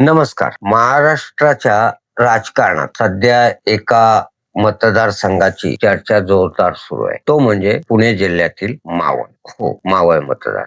नमस्कार. महाराष्ट्राच्या राजकारणात सध्या एका मतदारसंघाची चर्चा जोरदार सुरू आहे. तो म्हणजे पुणे जिल्ह्यातील मावळ. हो मावळ मतदार.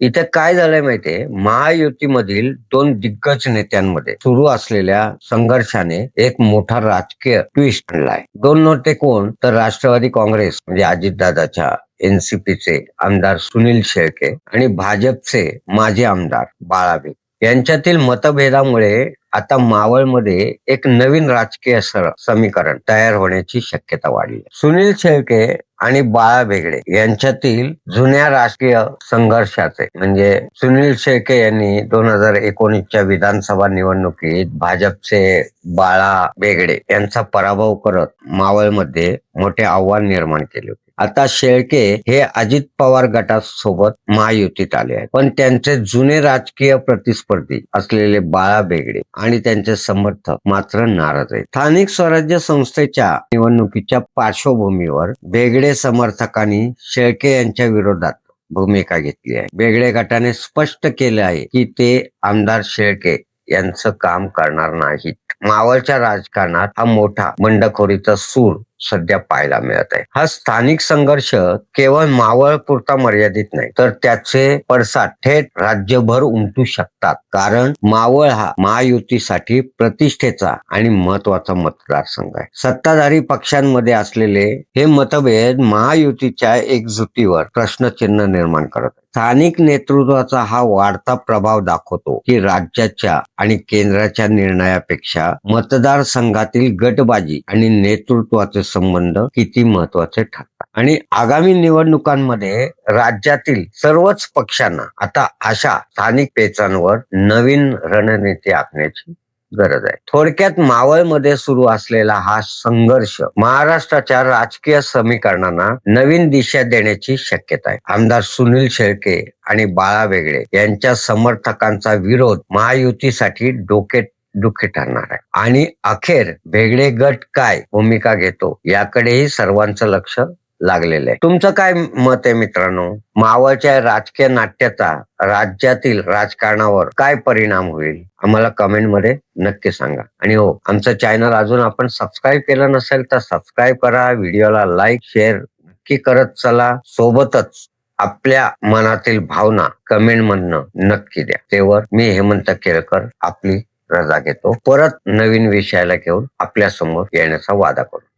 इथे काय झालंय माहितीये? महायुतीमधील दोन दिग्गज नेत्यांमध्ये सुरू असलेल्या संघर्षाने एक मोठा राजकीय ट्विस्ट आणलाय. दोन नव्हते कोण? तर राष्ट्रवादी काँग्रेस म्हणजे अजितदादाच्या एनसीपीचे आमदार सुनील शेळके आणि भाजपचे माजी आमदार बाळाबे. यांच्यातील मतभेदामुळे आता मावळमध्ये एक नवीन राजकीय समीकरण तयार होण्याची शक्यता वाढली. सुनील शेळके आणि बाळा बेगडे यांच्यातील जुन्या राजकीय संघर्षाचे म्हणजे सुनील शेळके यांनी दोन हजार एकोणीसच्या विधानसभा निवडणुकीत भाजपचे बाळा बेगडे यांचा पराभव करत मावळमध्ये मोठे आव्हान निर्माण केले आता शेळके हे अजित पवार गटासोबत महायुतीत आले आहेत. पण त्यांचे जुने राजकीय प्रतिस्पर्धी असलेले बाळा बेगडे आणि त्यांचे समर्थक मात्र नाराज आहेत. स्थानिक स्वराज्य संस्थेच्या निवडणुकीच्या पार्श्वभूमीवर बेगडे समर्थकांनी शेळके यांच्या विरोधात भूमिका घेतली आहे. बेगडे गटाने स्पष्ट केले आहे की ते आमदार शेळके यांचं काम करणार नाहीत. मावळच्या राजकारणात हा मोठा बंडखोरीचा सूर सध्या पाहायला मिळत आहे. हा स्थानिक संघर्ष केवळ मावळ पुरता मर्यादित नाही तर त्याचे पडसाद थेट राज्यभर उमटू शकतात. कारण मावळ हा महायुतीसाठी प्रतिष्ठेचा आणि महत्त्वाचा मतदारसंघ आहे. सत्ताधारी पक्षांमध्ये असलेले हे मतभेद महायुतीच्या एकजुटीवर प्रश्नचिन्ह निर्माण करत स्थानिक नेतृत्वाचा हा वाढता प्रभाव दाखवतो की राज्याच्या आणि केंद्राच्या निर्णयापेक्षा मतदारसंघातील गटबाजी आणि नेतृत्वाचे संबंध किती महत्त्वाचे ठरतात. आणि आगामी निवडणुकांमध्ये राज्यातील सर्वच पक्षांना आता अशा स्थानिक पेचांवर नवीन रणनीती आखण्याची गरज आहे. थोडक्यात मावळमध्ये सुरू असलेला हा संघर्ष महाराष्ट्राच्या राजकीय समीकरणांना नवीन दिशा देण्याची शक्यता आहे. आमदार सुनील शेळके आणि बाळा वेगळे यांच्या समर्थकांचा विरोध महायुतीसाठी डोके दुःखी ठरणार आहे. आणि अखेर वेगळे गट काय भूमिका घेतो याकडेही सर्वांचं लक्ष लागलेलं आहे. तुमचं काय मत आहे मित्रांनो? मावळच्या राजकीय नाट्याचा राज्यातील राजकारणावर काय परिणाम होईल? आम्हाला कमेंटमध्ये नक्की सांगा. आणि हो आमचं चॅनल अजून आपण सबस्क्राईब केलं नसेल तर सबस्क्राईब करा व्हिडिओला लाईक शेअर नक्की करत चला. सोबतच आपल्या मनातील भावना कमेंट मधनं नक्की द्या. तेवर मी हेमंत केळकर आपली रजा घेतो परत नवीन विषयाला घेऊन आपल्यासमोर येण्याचा वादा करतो